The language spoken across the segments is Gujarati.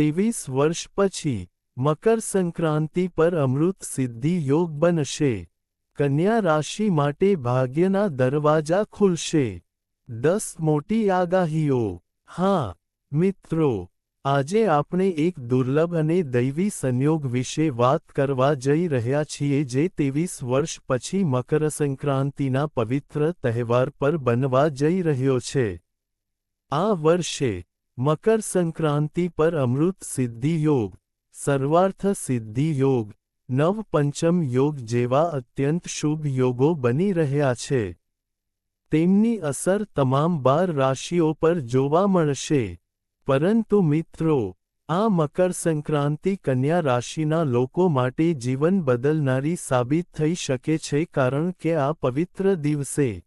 ત્રેવીસ વર્ષ પછી મકર સંક્રાંતિ પર અમૃત સિદ્ધિ યોગ બનશે. કન્યા રાશિ માટે ભાગ્યના દરવાજા ખુલશે. દસ મોટી આગાહીઓ. હા, મિત્રો, આજે આપણે એક દુર્લભ અને દૈવી સંયોગ વિશે વાત કરવા જઈ રહ્યા છીએ જે ત્રેવીસ વર્ષ પછી મકર સંક્રાંતિના પવિત્ર તહેવાર પર બનવા જઈ રહ્યો છે. આ વર્ષે મકર સંક્રાંતિ પર અમૃત સિદ્ધિ યોગ, સર્વાર્થ સિદ્ધિ યોગ, નવ પંચમ યોગ જેવા અત્યંત શુભ યોગો બની રહ્યા છે. તેમની અસર તમામ બાર રાશિઓ પર જોવા મળશે. પરંતુ મિત્રો, આ મકર સંક્રાંતિ કન્યા રાશિના લોકો માટે જીવન બદલનારી સાબિત થઈ શકે છે કારણ કે આ પવિત્ર દિવસે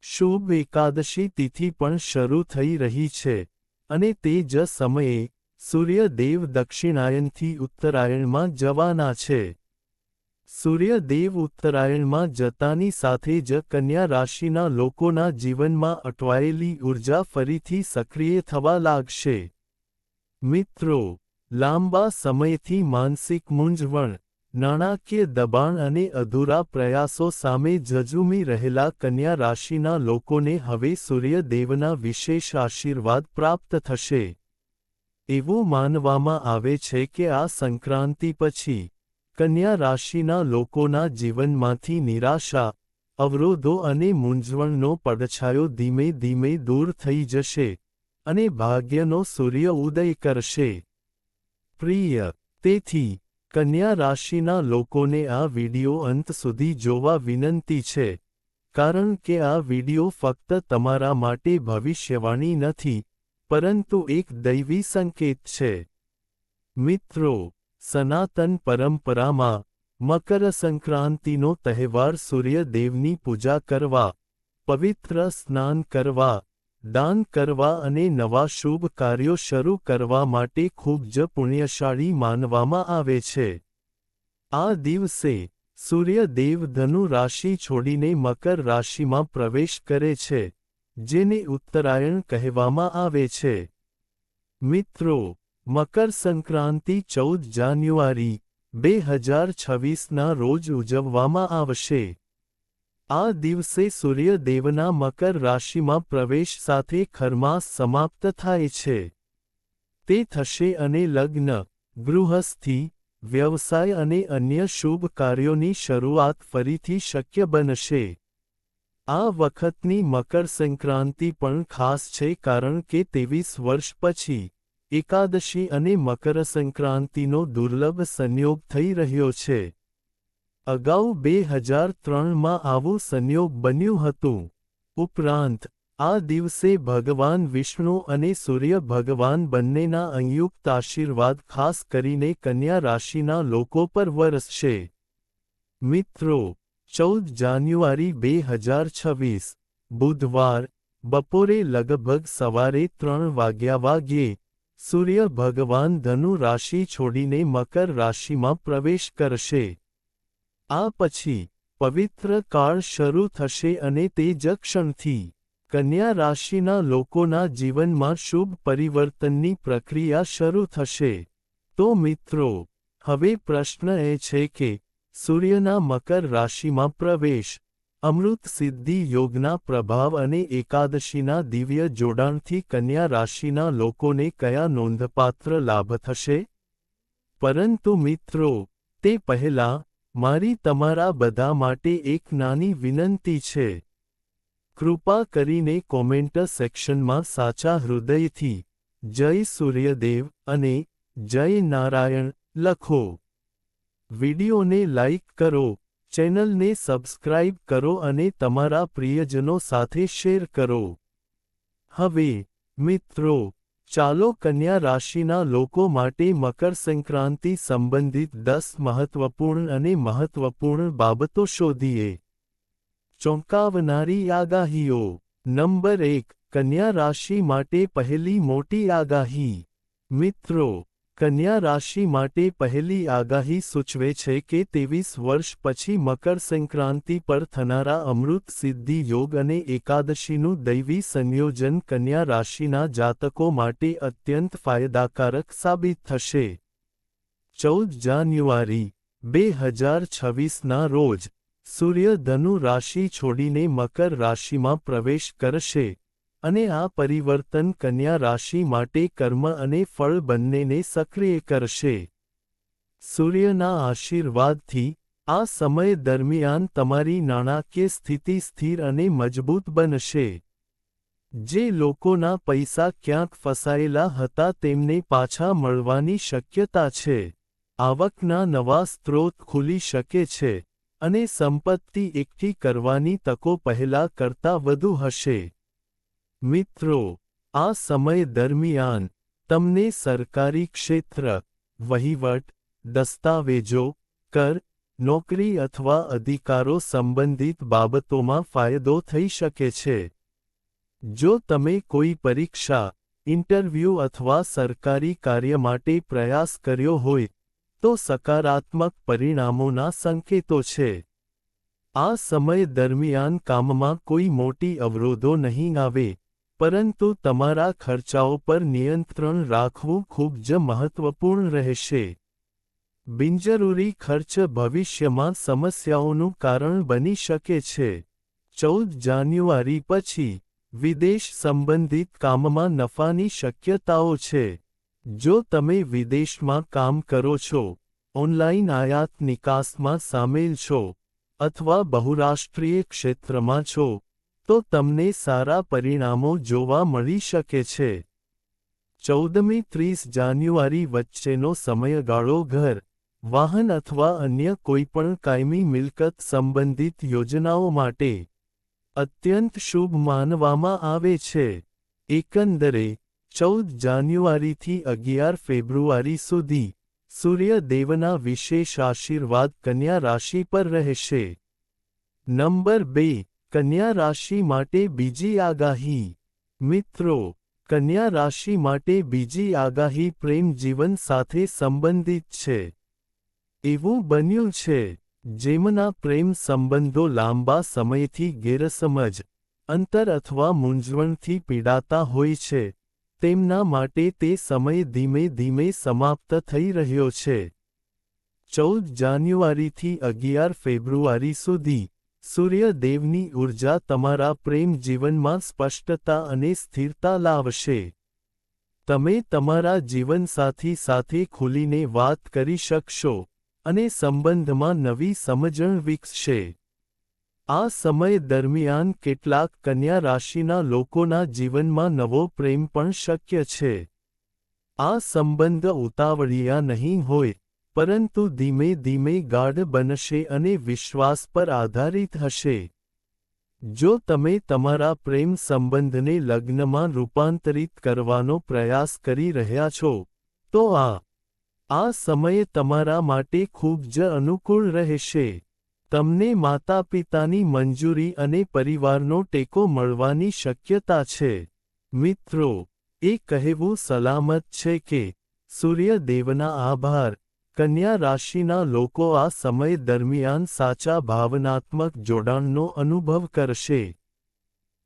શુભ એકાદશી તિથિ પણ શરૂ થઈ રહી છે. અને તે જ સમયે સૂર્યદેવ દક્ષિણાયનથી ઉત્તરાયણમાં જવાના છે. સૂર્યદેવ ઉત્તરાયણમાં જતાની સાથે જ કન્યા રાશિના લોકોના જીવનમાં અટવાયેલી ઊર્જા ફરીથી સક્રિય થવા લાગશે. મિત્રો, લાંબા સમયથી માનસિક મૂંઝવણ નાણાકીય દબાણ અને અધૂરા પ્રયાસો સામે ઝઝૂમી રહેલા કન્યા રાશિના લોકોને હવે સૂર્યદેવના વિશેષ આશીર્વાદ પ્રાપ્ત થશે. એવું માનવામાં આવે છે કે આ સંક્રાંતિ પછી, કન્યા રાશિના લોકોના જીવનમાંથી નિરાશા, અવરોધો અને મૂંઝવણનો પડછાયો ધીમે ધીમે દૂર થઈ જશે અને ભાગ્યનો સૂર્ય ઉદય કરશે. પ્રિય, તેથી કન્યા રાશિના લોકોને આ વિડિયો અંત સુધી જોવા વિનંતી છે, કારણ કે આ વિડિયો ફક્ત તમારા માટે ભવિષ્યવાણી નથી, પરંતુ એક દૈવી સંકેત છે. મિત્રો, સનાતન પરંપરામાં મકર સંક્રાંતિનો તહેવાર સૂર્યદેવની પૂજા કરવા, પવિત્ર સ્નાન કરવા દાન કરવા અને નવા શુભ કાર્યો શરૂ કરવા માટે ખૂબ જ પુણ્યશાળી માનવામાં આવે છે. આ દિવસે સૂર્યદેવ ધનુ રાશિ છોડીને મકર રાશિમાં પ્રવેશ કરે છે, જેને ઉત્તરાયણ કહેવામાં આવે છે. મિત્રો, મકર સંક્રાંતિ ચૌદ જાન્યુઆરી, બે હજાર છવ્વીસના રોજ ઉજવવામાં આવશે. આ દિવસે સૂર્યદેવના મકર રાશિમાં પ્રવેશ સાથે ખરમાસ સમાપ્ત થાય છે. તે થશે અને લગ્ન, ગૃહસ્થી, વ્યવસાય અને અન્ય શુભ કાર્યોની શરૂઆત ફરીથી શક્ય બનશે. આ વખતની મકર સંક્રાંતિ પણ ખાસ છે કારણ કે ત્રેવીસ વર્ષ પછી, એકાદશી અને મકર સંક્રાંતિનો દુર્લભ સંયોગ થઈ રહ્યો છે. અગાઉ બે હજાર ત્રણમાં આવું સંયોગ બન્યું હતું. ઉપરાંત, આ દિવસે ભગવાન વિષ્ણુ અને સૂર્ય ભગવાન બંનેના અંયુક્ત આશીર્વાદ ખાસ કરીને કન્યા રાશિના લોકો પર વરસશે. મિત્રો, ચૌદ જાન્યુઆરી બે હજાર છવ્વીસ, બુધવાર, બપોરે લગભગ સવારે ત્રણ વાગ્યા વાગ્યે, સૂર્ય ભગવાન ધનુ રાશિ છોડીને મકર રાશિમાં પ્રવેશ કરશે. આ પછી પવિત્ર કાળ શરૂ થશે અને તે જ ક્ષણથી કન્યા રાશિના લોકોના જીવનમાં શુભ પરિવર્તનની પ્રક્રિયા શરૂ થશે. તો મિત્રો, હવે પ્રશ્ન એ છે કે સૂર્યના મકર રાશિમાં પ્રવેશ, અમૃત સિદ્ધિ યોગના પ્રભાવ અને એકાદશીના દિવ્ય જોડાણથી કન્યા રાશિના લોકોને કયા નોંધપાત્ર લાભ થશે? પરંતુ મિત્રો, તે પહેલાં મારી તમારા બધા માટે એક નાની વિનંતી છે. કૃપા કરીને કોમેન્ટ સેક્શનમાં સાચા હૃદયથી, જય સૂર્યદેવ અને જય નારાયણ લખો. વિડિયોને લાઇક કરો, ચેનલને સબસ્ક્રાઇબ કરો અને તમારા પ્રિયજનો સાથે શેર કરો. હવે મિત્રો ચાલો કન્યા રાશિના લોકો માટે મકર સંક્રાંતિ સંબંધિત દસ મહત્વપૂર્ણ અને મહત્વપૂર્ણ બાબતો શોધીએ. ચોંકાવનારી આગાહીઓ. નંબર એક, કન્યા રાશિ માટે પહેલી મોટી આગાહી. મિત્રો કન્યા રાશિ માટે પહેલી આગાહી સૂચવે છે કે ત્રેવીસ વર્ષ પછી મકર સંક્રાંતિ પર થનારા અમૃત સિદ્ધિ યોગ અને એકાદશીનું દૈવી સંયોજન કન્યા રાશિના જાતકો માટે અત્યંત ફાયદાકારક સાબિત થશે. ચૌદ જાન્યુઆરી, બે હજાર છવ્વીસના રોજ, સૂર્ય ધનુ રાશિ છોડીને મકર રાશિમાં પ્રવેશ કરશે. અને આ પરિવર્તન કન્યા રાશિ માટે કર્મ અને ફળ બંનેને સક્રિય કરશે. સૂર્યના આશીર્વાદથી, આ સમય દરમિયાન તમારી નાણાકીય સ્થિતિ સ્થિર અને મજબૂત બનશે. જે લોકોના પૈસા ક્યાંક ફસાયેલા હતા તેમને પાછા મળવાની શક્યતા છે. આવકના નવા સ્ત્રોત ખુલી શકે છે અને સંપત્તિ એકઠી કરવાની તકો પહેલા કરતાં વધુ હશે. મિત્રો, આ સમય દરમિયાન તમને સરકારી ક્ષેત્ર, વહીવટ, દસ્તાવેજો, કર, નોકરી અથવા અધિકારો સંબંધિત બાબતોમાં ફાયદો થઈ શકે છે. જો તમે કોઈ પરીક્ષા, ઇન્ટરવ્યૂ અથવા સરકારી કાર્ય માટે પ્રયાસ કર્યો હોય, તો સકારાત્મક પરિણામોના સંકેતો છે. આ સમય દરમિયાન કામમાં કોઈ મોટી અવરોધો નહીં આવે. પરંતુ તમારા ખર્ચાઓ પર નિયંત્રણ રાખવું ખૂબ જ મહત્વપૂર્ણ રહેશે. બિનજરૂરી ખર્ચ ભવિષ્યમાં સમસ્યાઓનું કારણ બની શકે છે. ચૌદ જાન્યુઆરી પછી, વિદેશ સંબંધિત કામમાં નફાની શક્યતાઓ છે. જો તમે વિદેશમાં કામ કરો છો ઓનલાઇન આયાત નિકાસમાં સામેલ છો, અથવા બહુરાષ્ટ્રીય ક્ષેત્રમાં છો તો તમને સારા પરિણામો જોવા મળી શકે છે. ચૌદમી ત્રીસ જાન્યુઆરી વચ્ચેનો સમયગાળો ઘર, વાહન અથવા અન્ય કોઈપણ કાયમી મિલકત સંબંધિત યોજનાઓ માટે અત્યંત શુભ માનવામાં આવે છે. એકંદરે, ચૌદ જાન્યુઆરીથી અગિયાર ફેબ્રુઆરી સુધી સૂર્યદેવના વિશેષ આશીર્વાદ કન્યા રાશિ પર રહેશે. નંબર બે કન્યા રાશિ માટે બીજી આગાહી. મિત્રો, કન્યા રાશિ માટે બીજી આગાહી પ્રેમ જીવન સાથે સંબંધિત છે. એવું બન્યું છે, જેમના પ્રેમ સંબંધો લાંબા સમયથી ગેરસમજ, અંતર અથવા મૂંઝવણથી પીડાતા હોય છે. તેમના માટે તે સમય ધીમે ધીમે સમાપ્ત થઈ રહ્યો છે. ચૌદ જાન્યુઆરીથી અગિયાર ફેબ્રુઆરી સુધી સૂર્યદેવની ઊર્જા તમારા પ્રેમ જીવનમાં સ્પષ્ટતા અને સ્થિરતા લાવશે. તમે તમારા જીવનસાથી સાથે ખુલીને વાત કરી શકશો અને સંબંધમાં નવી સમજણ વિકસશે. આ સમય દરમિયાન કેટલાક કન્યા રાશિના લોકોના જીવનમાં નવો પ્રેમ પણ શક્ય છે. આ સંબંધ ઉતાવળિયા નહીં હોય પરંતુ ધીમે ધીમે ગાઢ બનશે અને વિશ્વાસ પર આધારિત હશે. જો તમે તમારા પ્રેમ સંબંધને લગ્નમાં રૂપાંતરિત કરવાનો પ્રયાસ કરી રહ્યા છો, તો આ આ સમયે તમારા માટે ખૂબ જ અનુકૂળ રહેશે. તમને માતા પિતાની મંજૂરી અને પરિવારનો ટેકો મળવાની શક્યતા છે. મિત્રો, એ કહેવું સલામત છે કે સૂર્યદેવના આભાર કન્યા રાશિના લોકો આ સમય દરમિયાન સાચા ભાવનાત્મક જોડાણનો અનુભવ કરશે.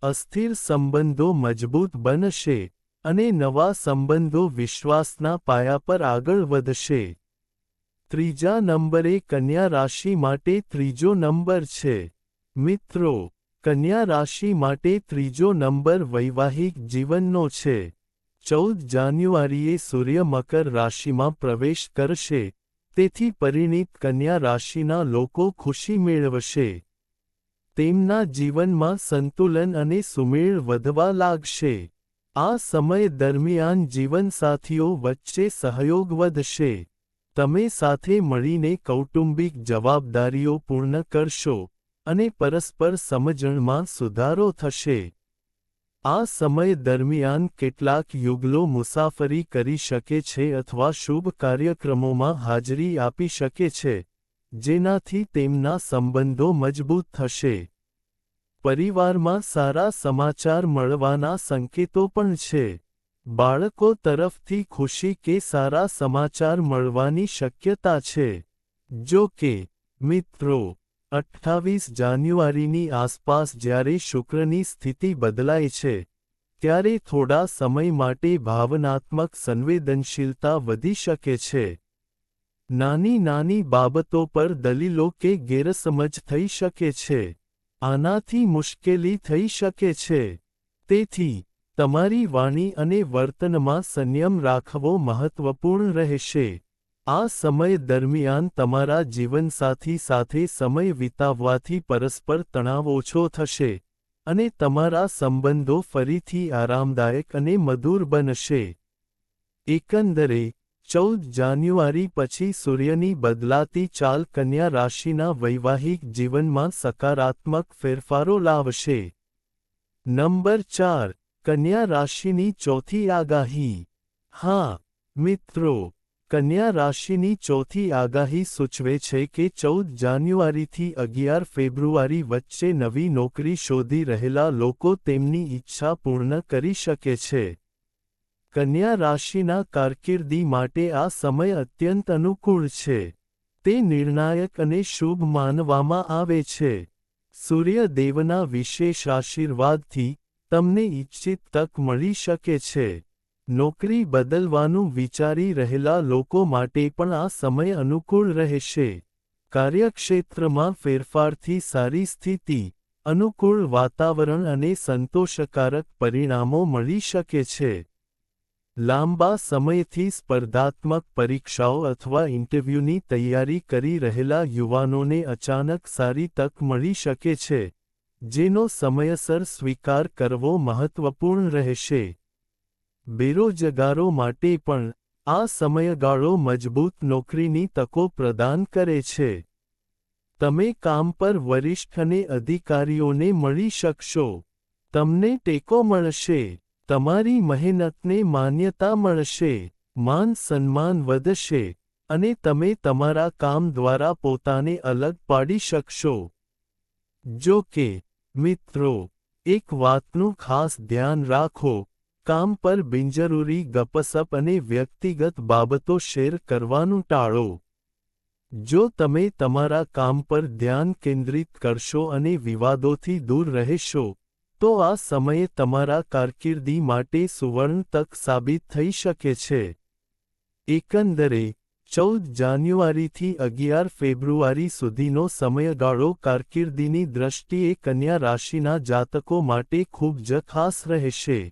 અસ્થિર સંબંધો મજબૂત બનશે અને નવા સંબંધો વિશ્વાસના પાયા પર આગળ વધશે. ત્રીજા નંબરે કન્યા રાશિ માટે ત્રીજો નંબર છે. મિત્રો, કન્યા રાશિ માટે ત્રીજો નંબર વૈવાહિક જીવનનો છે. ચૌદ જાન્યુઆરીએ સૂર્ય મકર રાશિમાં પ્રવેશ કરશે, તેથી પરિણીત કન્યા રાશિના લોકો ખુશી મેળવશે. તેમના જીવનમાં સંતુલન અને સુમેળ વધવા લાગશે. આ સમય દરમિયાન જીવનસાથીઓ વચ્ચે સહયોગ વધશે. તમે સાથે મળીને કૌટુંબિક જવાબદારીઓ પૂર્ણ કરશો અને પરસ્પર સમજણમાં સુધારો થશે. આ સમય દરમિયાન કેટલાક યુગલો મુસાફરી કરી શકે છે અથવા શુભ કાર્યક્રમોમાં હાજરી આપી શકે છે, જેનાથી તેમના સંબંધો મજબૂત થશે. પરિવારમાં સારા સમાચાર મળવાના સંકેતો પણ છે. બાળકો તરફથી ખુશી કે સારા સમાચાર મળવાની શક્યતા છે. જો કે, મિત્રો અઠ્ઠાવીસ જાન્યુઆરીની આસપાસ જ્યારે શુક્રની સ્થિતિ બદલાય છે, ત્યારે થોડા સમય માટે ભાવનાત્મક સંવેદનશીલતા વધી શકે છે. નાની નાની બાબતો પર દલીલો કે ગેરસમજ થઈ શકે છે. આનાથી મુશ્કેલી થઈ શકે છે. તેથી, તમારી વાણી અને વર્તનમાં સંયમ રાખવો મહત્વપૂર્ણ રહેશે. આ સમય દરમિયાન તમારા જીવનસાથી સાથે સમય વિતાવવાથી પરસ્પર તણાવ ઓછો થશે અને તમારા સંબંધો ફરીથી આરામદાયક અને મધુર બનશે. એકંદરે, ચૌદ જાન્યુઆરી પછી સૂર્યની બદલાતી ચાલ કન્યા રાશિના વૈવાહિક જીવનમાં સકારાત્મક ફેરફારો લાવશે. નંબર ચાર, કન્યા રાશિની ચોથી આગાહી. હા, મિત્રો કન્યા રાશિની ચોથી આગાહી સૂચવે છે કે ચૌદ જાન્યુઆરીથી અગિયાર ફેબ્રુઆરી વચ્ચે નવી નોકરી શોધી રહેલા લોકો તેમની ઈચ્છા પૂર્ણ કરી શકે છે. કન્યા રાશિના કારકિર્દી માટે આ સમય અત્યંત અનુકૂળ છે. તે નિર્ણાયક અને શુભ માનવામાં આવે છે. સૂર્યદેવના વિશેષ આશીર્વાદથી તમને ઇચ્છિત તક મળી શકે છે. નોકરી બદલવાનું વિચારી રહેલા લોકો માટે પણ આ સમય અનુકૂળ રહેશે. કાર્યક્ષેત્રમાં ફેરફારથી સારી સ્થિતિ, અનુકૂળ વાતાવરણ અને સંતોષકારક પરિણામો મળી શકે છે. લાંબા સમયથી સ્પર્ધાત્મક પરીક્ષાઓ અથવા ઇન્ટરવ્યૂની તૈયારી કરી રહેલા યુવાનોને અચાનક સારી તક મળી શકે છે, જેનો સમયસર સ્વીકાર કરવો મહત્વપૂર્ણ રહેશે. બેરોજગારો માટે પણ આ સમયગાળો મજબૂત નોકરીની તકો પ્રદાન કરે છે. તમે કામ પર વરિષ્ઠ અને અધિકારીઓને મળી શકશો. તમને ટેકો મળશે. તમારી મહેનતને માન્યતા મળશે. માન સન્માન વધશે અને તમે તમારા કામ દ્વારા પોતાને અલગ પાડી શકશો. જો કે, મિત્રો, એક વાતનું ખાસ ધ્યાન રાખો. કામ પર બિનજરૂરી ગપસપ અને વ્યક્તિગત બાબતો શેર કરવાનું ટાળો. જો તમે તમારા કામ પર ધ્યાન કેન્દ્રિત કરશો અને વિવાદોથી દૂર રહેશો, તો આ સમયે તમારા કારકિર્દી માટે સુવર્ણ તક સાબિત થઈ શકે છે. એકંદરે, ચૌદ જાન્યુઆરીથી અગિયાર ફેબ્રુઆરી સુધીનો સમયગાળો કારકિર્દીની દ્રષ્ટિએ કન્યા રાશિના જાતકો માટે ખૂબ જ ખાસ રહેશે.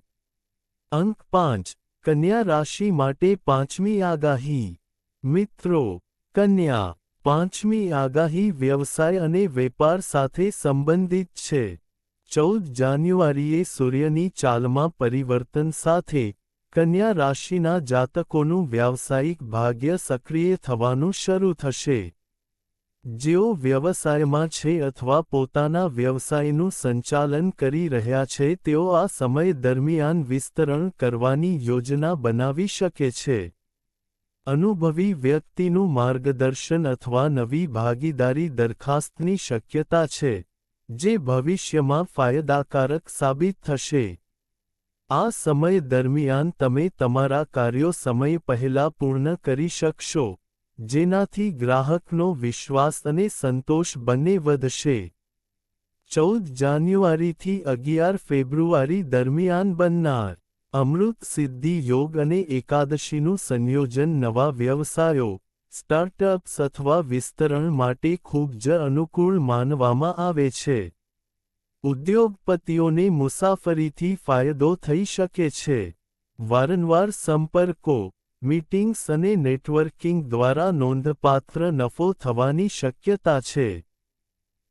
અંક પાંચ, કન્યા રાશિ માટે પાંચમી આગાહી. મિત્રો, કન્યા, પાંચમી આગાહી વ્યવસાય અને વેપાર સાથે સંબંધિત છે. ચૌદ જાન્યુઆરીએ સૂર્યની ચાલમાં પરિવર્તન સાથે કન્યા રાશિના જાતકોનું વ્યાવસાયિક ભાગ્ય સક્રિય થવાનું શરૂ થશે. જેઓ વ્યવસાયમાં છે અથવા પોતાના વ્યવસાયનું સંચાલન કરી રહ્યા છે, તેઓ આ સમય દરમિયાન વિસ્તરણ કરવાની યોજના બનાવી શકે છે. અનુભવી વ્યક્તિનું માર્ગદર્શન અથવા નવી ભાગીદારી દરખાસ્તની શક્યતા છે, જે ભવિષ્યમાં ફાયદાકારક સાબિત થશે. આ સમય દરમિયાન તમે તમારા કાર્યો સમય પહેલા પૂર્ણ કરી શકશો. જેનાથી ગ્રાહકનો વિશ્વાસ અને સંતોષ બંને વધશે. ચૌદ જાન્યુઆરીથી અગિયાર ફેબ્રુઆરી દરમિયાન બનનાર અમૃત સિદ્ધિ યોગ અને એકાદશીનું સંયોજન નવા વ્યવસાયો, સ્ટાર્ટઅપ્સ અથવા વિસ્તરણ માટે ખૂબ જ અનુકૂળ માનવામાં આવે છે. ઉદ્યોગપતિઓને મુસાફરીથી ફાયદો થઈ શકે છે. વારંવાર સંપર્કો મીટિંગ્સ અને નેટવર્કિંગ દ્વારા નોંધપાત્ર નફો થવાની શક્યતા છે.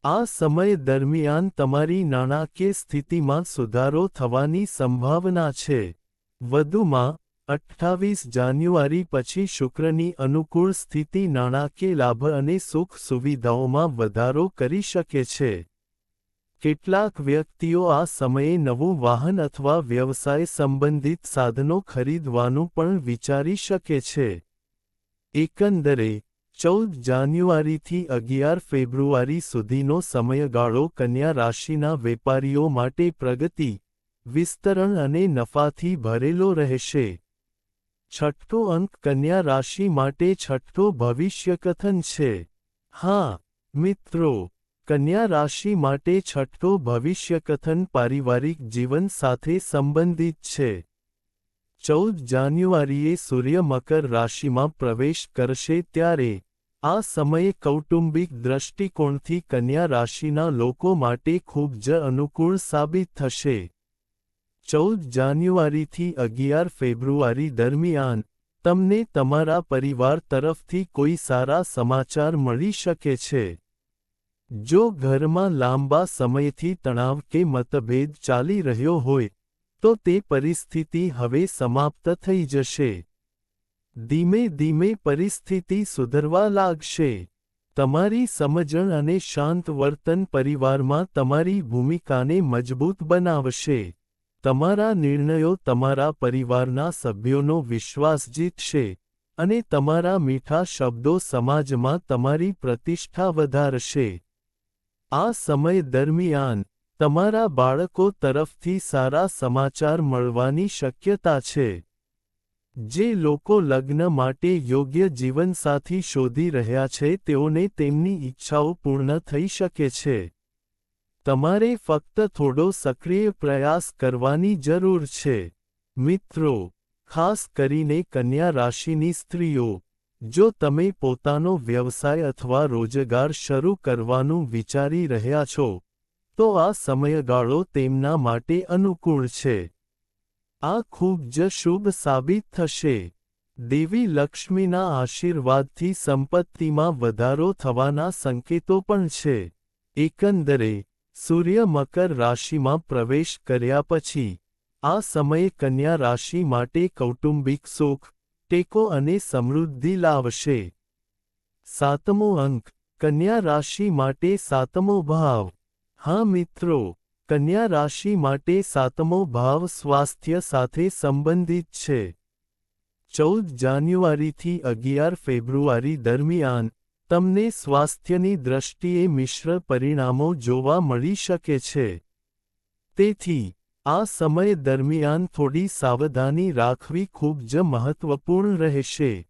આ સમય દરમિયાન તમારી નાણાકીય સ્થિતિમાં સુધારો થવાની સંભાવના છે. વધુમાં, અઠ્ઠાવીસ જાન્યુઆરી પછી શુક્રની અનુકૂળ સ્થિતિ નાણાકીય લાભ અને સુખ સુવિધાઓમાં વધારો કરી શકે છે. કેટલાક વ્યક્તિઓ આ સમયે નવું વાહન અથવા વ્યવસાય સંબંધિત સાધનો ખરીદવાનું પણ વિચારી શકે છે. એકંદરે, ચૌદ જાન્યુઆરીથી અગિયાર ફેબ્રુઆરી સુધીનો સમયગાળો કન્યા રાશિના વેપારીઓ માટે પ્રગતિ, વિસ્તરણ અને નફાથી ભરેલો રહેશે. છઠ્ઠો અંક કન્યા રાશિ માટે છઠ્ઠો ભવિષ્યકથન છે. હા, મિત્રો કન્યા રાશિ માટે છઠ્ઠો ભવિષ્યકથન પારિવારિક જીવન સાથે સંબંધિત છે. ચૌદ જાન્યુઆરીએ સૂર્ય મકર રાશિમાં પ્રવેશ કરશે ત્યારે, આ સમયે કૌટુંબિક દ્રષ્ટિકોણથી કન્યા રાશિના લોકો માટે ખૂબ જ અનુકૂળ સાબિત થશે. ચૌદ જાન્યુઆરીથી અગિયાર ફેબ્રુઆરી દરમિયાન, તમને તમારા પરિવાર તરફથી કોઈ સારા સમાચાર મળી શકે છે. જો ઘરમાં લાંબા સમયથી તણાવ કે મતભેદ ચાલી રહ્યો હોય, તો તે પરિસ્થિતિ હવે સમાપ્ત થઈ જશે. ધીમે ધીમે પરિસ્થિતિ સુધરવા લાગશે. તમારી સમજણ અને શાંત વર્તન પરિવારમાં તમારી ભૂમિકાને મજબૂત બનાવશે. તમારા નિર્ણયો તમારા પરિવારના સભ્યોનો વિશ્વાસ જીતશે અને તમારા મીઠા શબ્દો સમાજમાં તમારી પ્રતિષ્ઠા વધારશે. આ સમય દરમિયાન તમારા બાળકો તરફથી સારા સમાચાર મળવાની શક્યતા છે. જે લોકો લગ્ન માટે યોગ્ય જીવનસાથી શોધી રહ્યા છે, તેઓને તેમની ઈચ્છાઓ પૂર્ણ થઈ શકે છે. તમારે ફક્ત થોડો સક્રિય પ્રયાસ કરવાની જરૂર છે. મિત્રો, ખાસ કરીને કન્યા રાશિની સ્ત્રીઓ જો તમે પોતાનો વ્યવસાય અથવા રોજગાર શરૂ કરવાનું વિચારી રહ્યા છો, તો આ સમયગાળો તેમના માટે અનુકૂળ છે. આ ખૂબ જ શુભ સાબિત થશે. દેવી લક્ષ્મીના આશીર્વાદથી સંપત્તિમાં વધારો થવાના સંકેતો પણ છે. એકંદરે, સૂર્ય મકર રાશિમાં પ્રવેશ કર્યા પછી, આ સમયે કન્યા રાશિ માટે કૌટુંબિક સુખ ટેકો અને સમૃદ્ધિ લાવશે. સાતમો અંક, કન્યા રાશિ માટે સાતમો ભાવ. હા મિત્રો, કન્યા રાશિ માટે સાતમો ભાવ સ્વાસ્થ્ય સાથે સંબંધિત છે. ચૌદ જાન્યુઆરીથી અગિયાર ફેબ્રુઆરી દરમિયાન, તમને સ્વાસ્થ્યની દ્રષ્ટિએ મિશ્ર પરિણામો જોવા મળી શકે છે. તેથી આ સમય દરમિયાન થોડી સાવધાની રાખવી ખૂબ જ મહત્વપૂર્ણ રહેશે.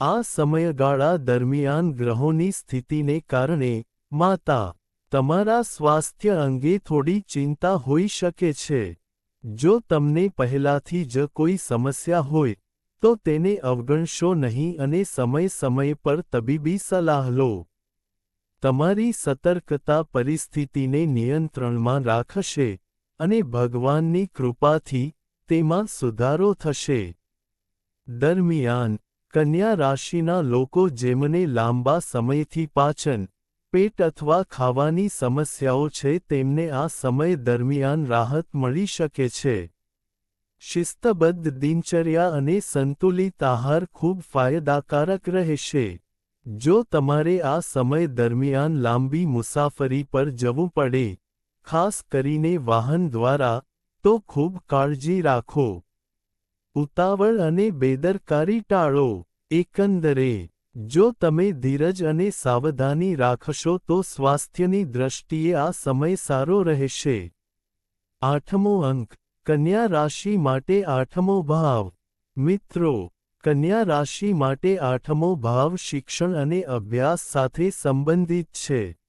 આ સમયગાળા દરમિયાન ગ્રહોની સ્થિતિને કારણે માતા, તમારા સ્વાસ્થ્ય અંગે થોડી ચિંતા હોઈ શકે છે. જો તમને પહેલાથી જ કોઈ સમસ્યા હોય, તો તેને અવગણશો નહીં અને સમય સમય પર તબીબી સલાહ લો. તમારી સતર્કતા પરિસ્થિતિને નિયંત્રણમાં રાખશે. અને ભગવાનની કૃપાથી તેમાં સુધારો થશે. દરમિયાન, કન્યા રાશિના લોકો જેમને લાંબા સમયથી પાચન, પેટ અથવા ખાવાની સમસ્યાઓ છે, તેમને આ સમય દરમિયાન રાહત મળી શકે છે. શિસ્તબદ્ધ દિનચર્યા અને સંતુલિત આહાર ખૂબ ફાયદાકારક રહેશે. જો તમારે આ સમય દરમિયાન લાંબી મુસાફરી પર જવું પડે ખાસ કરીને વાહન દ્વારા, તો ખૂબ કાળજી રાખો. ઉતાવળ અને બેદરકારી ટાળો. એકંદરે, જો તમે ધીરજ અને સાવધાની રાખશો, તો સ્વાસ્થ્યની દ્રષ્ટિએ આ સમય સારો રહેશે. આઠમો અંક, કન્યા રાશિ માટે આઠમો ભાવ. મિત્રો, કન્યા રાશિ માટે આઠમો ભાવ શિક્ષણ અને અભ્યાસ સાથે સંબંધિત છે.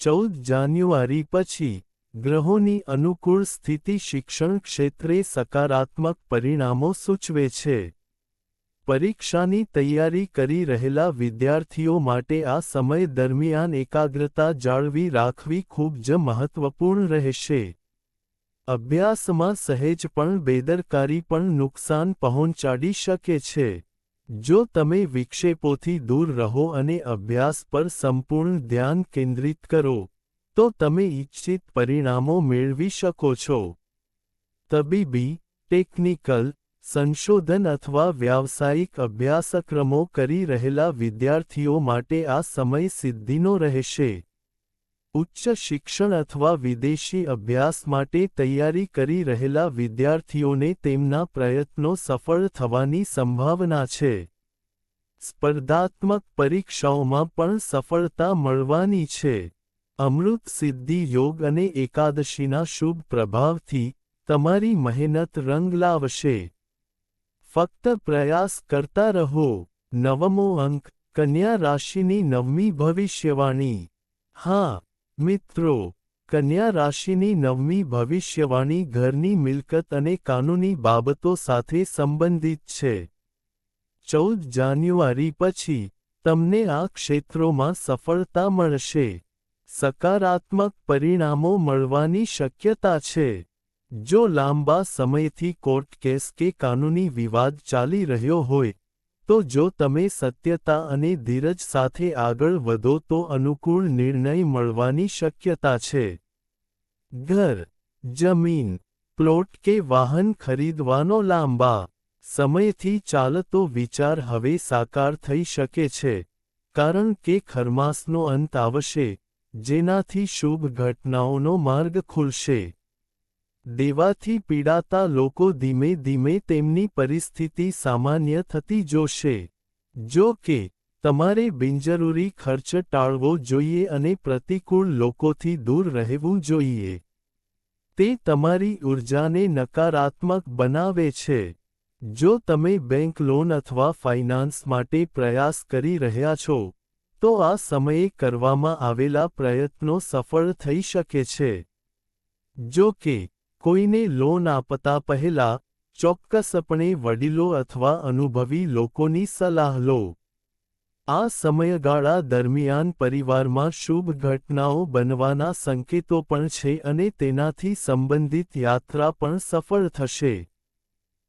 ચૌદ જાન્યુઆરી પછી, ગ્રહોની અનુકૂળ સ્થિતિ શિક્ષણ ક્ષેત્રે સકારાત્મક પરિણામો સૂચવે છે. પરીક્ષાની તૈયારી કરી રહેલા વિદ્યાર્થીઓ માટે આ સમય દરમિયાન એકાગ્રતા જાળવી રાખવી ખૂબ જ મહત્વપૂર્ણ રહેશે. અભ્યાસમાં સહેજ પણ બેદરકારી પણ નુકસાન પહોંચાડી શકે છે. જો તમે વિક્ષેપોથી દૂર રહો અને અભ્યાસ પર સંપૂર્ણ ધ્યાન કેન્દ્રિત કરો, તો તમે ઇચ્છિત પરિણામો મેળવી શકો છો. તબીબી, ટેકનિકલ, સંશોધન અથવા વ્યાવસાયિક અભ્યાસક્રમો કરી રહેલા વિદ્યાર્થીઓ માટે આ સમય સિદ્ધિનો રહેશે. ઉચ્ચ શિક્ષણ અથવા વિદેશી અભ્યાસ માટે તૈયારી કરી રહેલા વિદ્યાર્થીઓને તેમના પ્રયત્નો સફળ થવાની સંભાવના છે. સ્પર્ધાત્મક પરીક્ષાઓમાં પણ સફળતા મળવાની છે. અમૃત સિદ્ધિ યોગ અને એકાદશીના શુભ પ્રભાવથી તમારી મહેનત રંગ લાવશે. ફક્ત પ્રયાસ કરતા રહો. નવમો અંક, કન્યા રાશિની નવમી ભવિષ્યવાણી. હા મિત્રો, કન્યા રાશિની નવમી ભવિષ્યવાણી ઘરની મિલકત અને કાનૂની બાબતો સાથે સંબંધિત છે. ચૌદ જાન્યુઆરી પછી, તમને આ ક્ષેત્રોમાં સફળતા મળશે. સકારાત્મક પરિણામો મળવાની શક્યતા છે. જો લાંબા સમયથી કોર્ટ કેસ કે કાનૂની વિવાદ ચાલી રહ્યો હોય તો જો તમે સત્યતા અને ધીરજ સાથે આગળ વધો તો અનુકૂળ નિર્ણય મળવાની શક્યતા છે. ઘર, જમીન, પ્લોટ કે વાહન ખરીદવાનો લાંબા સમયથી ચાલતો વિચાર હવે સાકાર થઈ શકે છે, કારણ કે ખરમાસનો અંત આવશે, જેનાથી શુભ ઘટનાઓનો માર્ગ ખુલશે. દેવાથી પીડાતા લોકો ધીમે ધીમે તેમની પરિસ્થિતિ સામાન્ય થતી જોશે. જો કે, તમારે બિનજરૂરી ખર્ચ ટાળવો જોઈએ અને પ્રતિકૂળ લોકોથી દૂર રહેવું જોઈએ. તે તમારી ઊર્જાને નકારાત્મક બનાવે છે. જો તમે બેંક લોન અથવા ફાઇનાન્સ માટે પ્રયાસ કરી રહ્યા છો, તો આ સમયે કરવામાં આવેલા પ્રયત્નો સફળ થઈ શકે છે. જો કે કોઈને લોન આપતા પહેલા ચોક્કસપણે વડીલો અથવા અનુભવી લોકોની સલાહ લો. આ સમયગાળા દરમિયાન પરિવારમાં શુભ ઘટનાઓ બનવાના સંકેતો પણ છે અને તેનાથી સંબંધિત યાત્રા પણ સફળ થશે.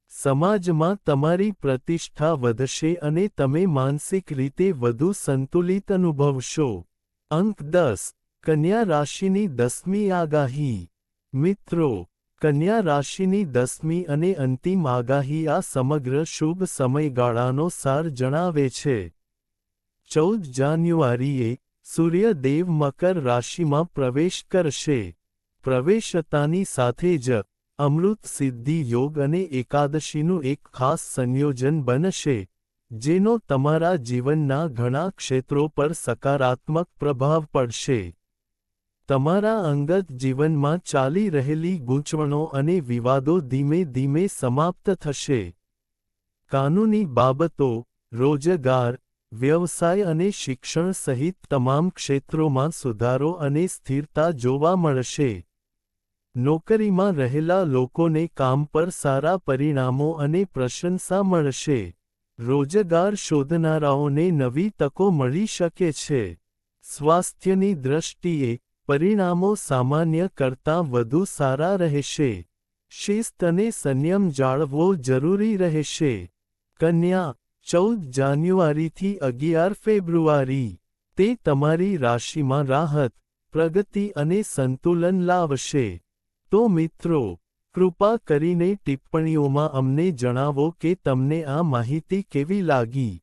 સમાજમાં તમારી પ્રતિષ્ઠા વધશે અને તમે માનસિક રીતે વધુ સંતુલિત અનુભવશો. અંક દસ. કન્યા રાશિની દસમી આગાહી. મિત્રો કન્યા રાશિની દસમી અને અંતિમ આગાહી આ સમગ્ર શુભ સમયગાળાનો સાર જણાવે છે. ચૌદ જાન્યુઆરીએ સૂર્યદેવ મકર રાશિમાં પ્રવેશ કરશે. પ્રવેશતાની સાથે જ અમૃત સિદ્ધિ યોગ અને એકાદશીનું એક ખાસ સંયોજન બનશે, જેનો તમારા જીવનના ઘણા ક્ષેત્રો પર સકારાત્મક પ્રભાવ પડશે. તમારા અંગત જીવનમાં ચાલી રહેલી ગૂંચવણો અને વિવાદો ધીમે ધીમે સમાપ્ત થશે. કાનૂની બાબતો, રોજગાર, વ્યવસાય અને શિક્ષણ સહિત તમામ ક્ષેત્રોમાં સુધારો અને સ્થિરતા જોવા મળશે. નોકરીમાં રહેલા લોકોને કામ પર સારા પરિણામો અને પ્રશંસા મળશે. રોજગાર શોધનારાઓને નવી તકો મળી શકે છે. સ્વાસ્થ્યની દ્રષ્ટિએ પરિણામો સામાન્ય કરતાં વધુ સારા રહેશે. શિસ્ત અને સંયમ જાળવવો જરૂરી રહેશે. કન્યા, ચૌદ જાન્યુઆરીથી અગિયાર ફેબ્રુઆરી. તે તમારી રાશિમાં રાહત, પ્રગતિ અને સંતુલન લાવશે. તો મિત્રો, કૃપા કરીને ટિપ્પણીઓમાં અમને જણાવો કે તમને આ માહિતી કેવી લાગી?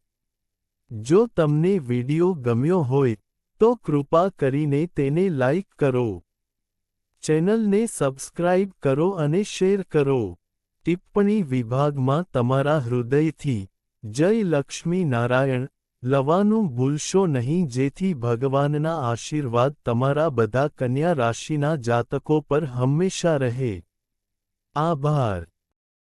જો તમને વિડિયો ગમ્યો હોય તો કૃપા કરીને તેને લાઇક કરો. ચેનલને સબસ્ક્રાઇબ કરો અને શેર કરો. ટિપ્પણી વિભાગમાં તમારા હૃદયથી, જય લક્ષ્મી નારાયણ, લવાનું ભૂલશો નહીં જેથી ભગવાનના આશીર્વાદ તમારા બધા કન્યા રાશિના જાતકો પર હંમેશા રહે. આભાર.